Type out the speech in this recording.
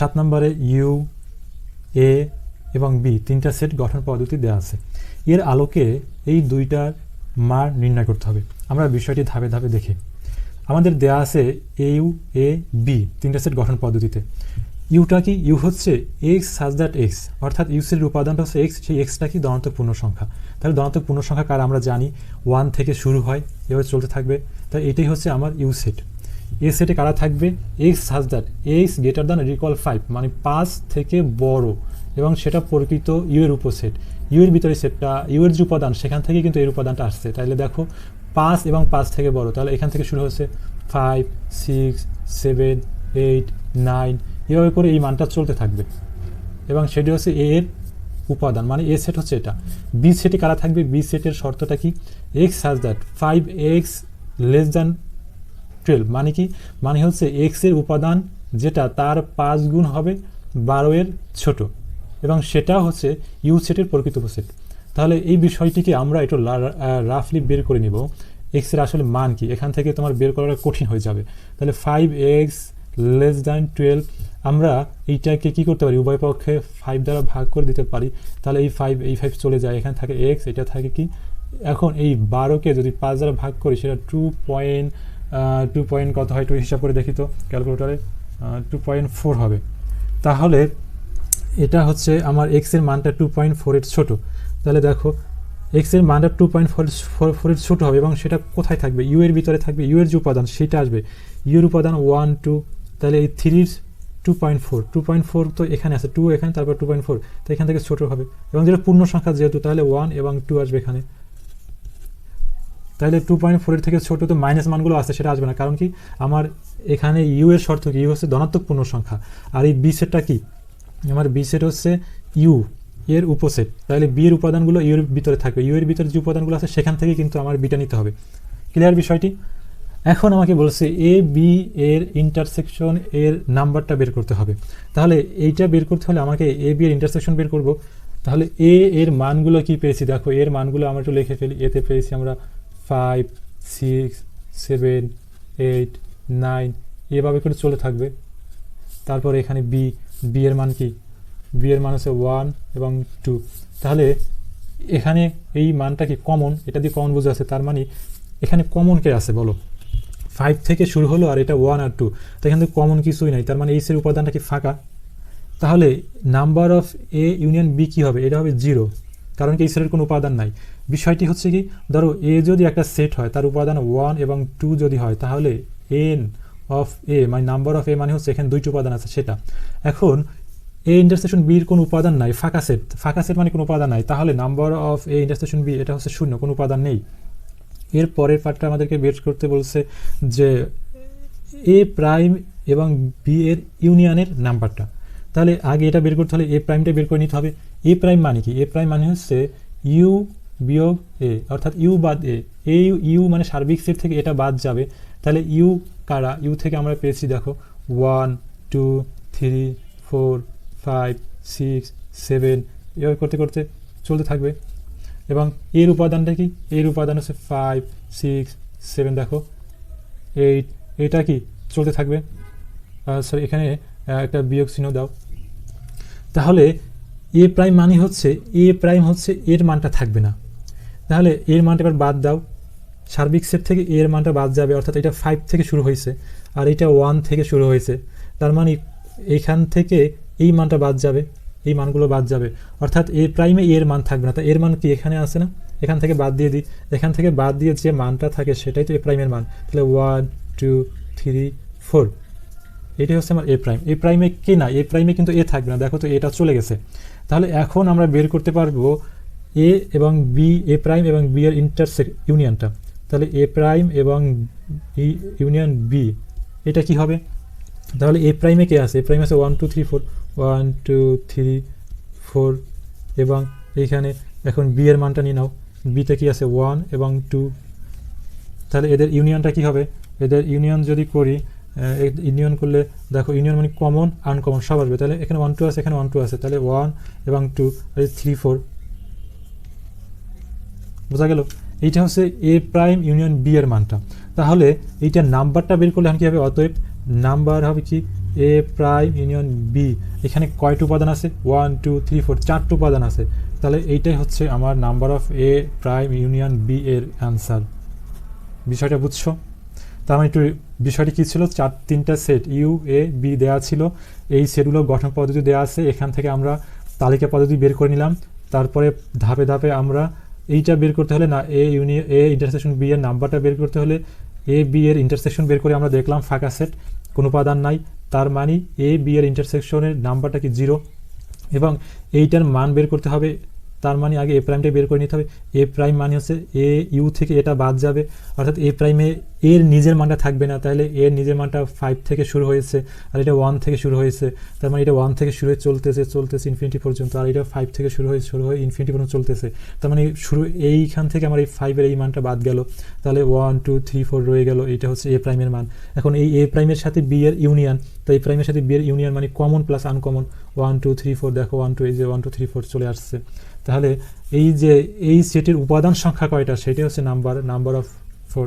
সাত নম্বরে ইউ, এ এবং বি তিনটা সেট গঠন পদ্ধতি দেওয়া আছে। এর আলোকে এই দুইটার মান নির্ণয় করতে হবে। আমরা বিষয়টি ধাপে ধাপে দেখি। আমাদের দেয়া আছে এ ইউ এ, বি তিনটা সেট গঠন পদ্ধতিতে ইউটা কি, ইউ হচ্ছে এক্স সাজ দ্যাট এক্স, অর্থাৎ ইউসের উপাদানটা হচ্ছে এক্স, সেই এক্সটা কি ধনাত্মক পূর্ণ সংখ্যা। তাহলে ধনাত্মক পূর্ণ সংখ্যা কার আমরা জানি, ওয়ান থেকে শুরু হয়, এভাবে চলতে থাকবে। তাই এটাই হচ্ছে আমার ইউ সেট। এ সেটে কারা থাকবে? X such that X greater than equal five মানে পাঁচ থেকে বড়। এবং সেটা প্রকৃত ইউ এর উপসেট ইউ এর ভিতরে সেটটা ইউ এর যে উপাদান, সেখান থেকে কিন্তু এর উপাদানটা আসছে। তাহলে দেখো, পাঁচ এবং পাঁচ থেকে বড়। তাহলে এখান থেকে শুরু হচ্ছে five six seven eight nine এভাবে করে এই মানটা চলতে থাকবে। এবং সেটি হচ্ছে এর উপাদান মানে এ সেট হচ্ছে এটা। বি সেটে কারা থাকবে? বি সেটের শর্তটা কি? X such that five X less than twelve মানে কি? মানে হচ্ছে এক্সের উপাদান যেটা তার পাঁচ গুণ হবে বারো এর ছোট, এবং সেটা হচ্ছে ইউ সেটের প্রকৃত সেট তাহলে এই বিষয়টিকে আমরা একটু রাফলি বের করে নিব। এক্সের আসলে মান কি? এখান থেকে তোমার বের করাটা কঠিন হয়ে যাবে। তাহলে five X less than twelve আমরা এইটাকে কি করতে পারি? উভয় পক্ষে ফাইভ দ্বারা ভাগ করে দিতে পারি। তাহলে এই ফাইভ এই ফাইভ চলে যায়। এখানে থাকে এক্স এটা থাকে কি? এখন এই বারোকে যদি পাঁচ দ্বারা ভাগ করি, সেটা টু পয়েন্ট টু পয়েন্ট কত হয় একটু হিসাব করে দেখি তো ক্যালকুলেটারে টু পয়েন্ট ফোর হবে। তাহলে এটা হচ্ছে আমার এক্সের মানটা টু পয়েন্ট ফোরের ছোটো। তাহলে দেখো এক্সের মানটা টু পয়েন্ট ফোর ফোর ফোরের ছোটো হবে এবং সেটা কোথায় থাকবে? ইউ এর ভিতরে থাকবে ইউ এর যে উপাদান, সেটা আসবে। ইউ এর উপাদান ওয়ান টু তাহলে এই থ্রির two point four two point four তো এখানে আছে টু এখানে, তারপর টু পয়েন্ট ফোর তো এখান থেকে ছোটো হবে। এবং যেটা পূর্ণ সংখ্যা যেহেতু, তাহলে ওয়ান এবং টু আসবে এখানে। তাহলে টু পয়েন্ট ফোরের থেকে ছোটো তো মাইনাস মানগুলো আসছে, সেটা আসবে না। কারণ কি? আমার এখানে ইউ এর শর্ত কি? ইউ হচ্ছে ধনাত্মক পূর্ণ সংখ্যা। আর এই বি সেটটা কি? আমার বি সেট হচ্ছে ইউ এর উপসেট। তাহলে বি এর উপাদানগুলো ইউ এর ভিতরে থাকবে। ইউ এর ভিতরে যে উপাদানগুলো আছে, সেখান থেকে কিন্তু আমার বিটা নিতে হবে। ক্লিয়ার বিষয়টি? এখন আমাকে বলছে এ বি এর ইন্টারসেকশন এর নাম্বারটা বের করতে হবে। তাহলে এইটা বের করতে হলে আমাকে এ বি এর ইন্টারসেকশন বের করব। তাহলে এ এর মানগুলো কি পেয়েছি? দেখো এর মানগুলো আমরা একটু লিখে ফেলি। এতে পেয়েছি আমরা five, six, seven, eight, nine এভাবে করে চলে থাকবে। তারপর এখানে বি বি এর মান কি? বি এর মান হচ্ছে ওয়ান এবং টু। তাহলে এখানে এই মানটা কি কমন এটা দিয়ে কমন বোঝা আছে তার মানে এখানে কমন কে আছে বলো? ফাইভ থেকে শুরু হলো আর এটা ওয়ান আর টু তো এখান কমন কিছুই নাই। তার মানে এই এইসের উপাদানটা কি ফাঁকা? তাহলে number of A union B কী হবে? এটা হবে জিরো কারণ কি এই সেটের কোনো উপাদান নাই। বিষয়টি হচ্ছে কি, ধরো এ যদি একটা সেট হয়, তার উপাদান ওয়ান এবং টু যদি হয়, তাহলে এন অফ এ মানে নাম্বার অফ এ মানে হচ্ছে এখানে দুইটি উপাদান আছে, সেটা। এখন এ ইন্টারসেকশন বির কোনো উপাদান নাই, ফাঁকা সেট ফাঁকা সেট মানে কোনো উপাদান নাই। তাহলে number of A intersection B এটা হচ্ছে শূন্য, কোনো উপাদান নেই। এর পরের পার্টটা আমাদেরকে বের করতে বলছে যে এ প্রাইম এবং বি এর ইউনিয়নের নাম্বারটা তাহলে আগে এটা বের করতে হলে এ প্রাইমটা বের করে নিতে হবে। এ প্রাইম মানে কি? এ প্রাইম মানে হচ্ছে ইউ বিয়োগ এ অর্থাৎ ইউ বাদ এ এ ইউ মানে সার্বিক সেট থেকে এটা বাদ যাবে। তাহলে ইউ কারা? ইউ থেকে আমরা পেয়েছি দেখো one two three four five six seven এভাবে করতে করতে চলতে থাকবে। এবং এর উপাদানটা কি? এর উপাদান হচ্ছে ফাইভ সিক্স সেভেন দেখো এইট এটা কি? চলতে থাকবে। সরি এখানে একটা বিয়োগ চিহ্ন দাও। তাহলে এ প্রাইম মানে হচ্ছে, এ প্রাইম হচ্ছে এর মানটা থাকবে না। তাহলে এর মানটা এবার বাদ দাও। সার্বিক সেট থেকে এর মানটা বাদ যাবে, অর্থাৎ এটা ফাইভ থেকে শুরু হয়েছে, আর এটা ওয়ান থেকে শুরু হয়েছে। তার মানে এইখান থেকে এই মানটা বাদ যাবে, এই মানগুলো বাদ যাবে। অর্থাৎ এ প্রাইমে এর মান থাকবে না। তা এর মান কি এখানে আসে না? এখান থেকে বাদ দিয়ে দিই। এখান থেকে বাদ দিয়ে যে মানটা থাকে সেটাই তো এ প্রাইমের মান। তাহলে ওয়ান টু থ্রি ফোর এটাই হচ্ছে আমার এ প্রাইম এ প্রাইমে কি না? এ প্রাইমে কিন্তু এ থাকবে না। দেখো তো এটা চলে গেছে। তাহলে এখন আমরা বের করতে পারব এ এবং বি এ প্রাইম এবং বি এর ইন্টারসেক ইউনিয়নটা তাহলে এ প্রাইম এবং ইউনিয়ন বি এটা কি হবে? তাহলে এ প্রাইমে কে আছে? এ প্রাইম আছে one two three four one two three four এবং এইখানে এখন বি এর মানটা নিয়ে নাও। বিতে কি আছে? ওয়ান এবং টু তাহলে এদের ইউনিয়নটা কি হবে? এদের ইউনিয়ন যদি করি ইউনিয়ন করলে, দেখো ইউনিয়ন মানে কমন আনকমন সব আসবে। তাহলে এখানে ওয়ান টু আছে, এখানে ওয়ান টু আছে। তাহলে ওয়ান এবং টু আর থ্রি ফোর বোঝা গেল? এইটা হচ্ছে এ প্রাইম ইউনিয়ন বি এর মানটা। তাহলে এইটার নাম্বারটা বের করলে এখন কী হবে? অতএব নাম্বার হবে কি? এ প্রাইম ইউনিয়ন বি এখানে কয়টা উপাদান আছে? ওয়ান টু থ্রি ফোর চারটি উপাদান আছে। তাহলে এইটাই হচ্ছে আমার number of A prime union B এর অ্যান্সার বিষয়টা বুঝছ? তার মানে একটু বিষয়টি কী ছিল? চার, তিনটা সেট ইউ এ বি দেওয়া ছিল। এই সেটগুলো গঠন পদ্ধতি দেওয়া আছে। এখান থেকে আমরা তালিকা পদ্ধতি বের করে নিলাম। তারপরে ধাপে ধাপে আমরা এইটা বের করতে হলে না A union A intersection B এর নাম্বারটা বের করতে হলে এ বি এর ইন্টারসেকশন বের করে আমরা দেখলাম ফাঁকা সেট কোনো উপাদান নাই। তার মানে এ বি এর ইন্টারসেকশনের নাম্বারটা কি জিরো এবং এইটার মান বের করতে হবে তার মানে আগে এ প্রাইমটা বের করে নিতে হবে। এ প্রাইম মানে হচ্ছে এ ইউ থেকে এটা বাদ যাবে। অর্থাৎ এ প্রাইমে এর নিজের মানটা থাকবে না। তাহলে এর নিজের মানটা ফাইভ থেকে শুরু হয়েছে আর এটা ওয়ান থেকে শুরু হয়েছে। তার মানে এটা ওয়ান থেকে শুরু হয়ে চলতেছে চলতেছে ইনফিনিটি পর্যন্ত। আর এটা ফাইভ থেকে শুরু হয়ে শুরু হয়ে ইনফিনিটি পর্যন্ত চলতেছে। তার মানে শুরু, এইখান থেকে আমার এই ফাইভের এই মানটা বাদ গেল। তাহলে ওয়ান টু থ্রি ফোর রয়ে গেল। এটা হচ্ছে এ প্রাইমের মান। এখন এই এ প্রাইমের সাথে বি এর ইউনিয়ন তো এই প্রাইমের সাথে বি এর ইউনিয়ন মানে common plus uncommon one two three four দেখো ওয়ান টু এই যে ওয়ান টু থ্রি ফোর চলে আসছে। তাহলে এই যে এই সেটের উপাদান সংখ্যা কয়টা? সেটি হচ্ছে নাম্বার নাম্বার অফ ফোর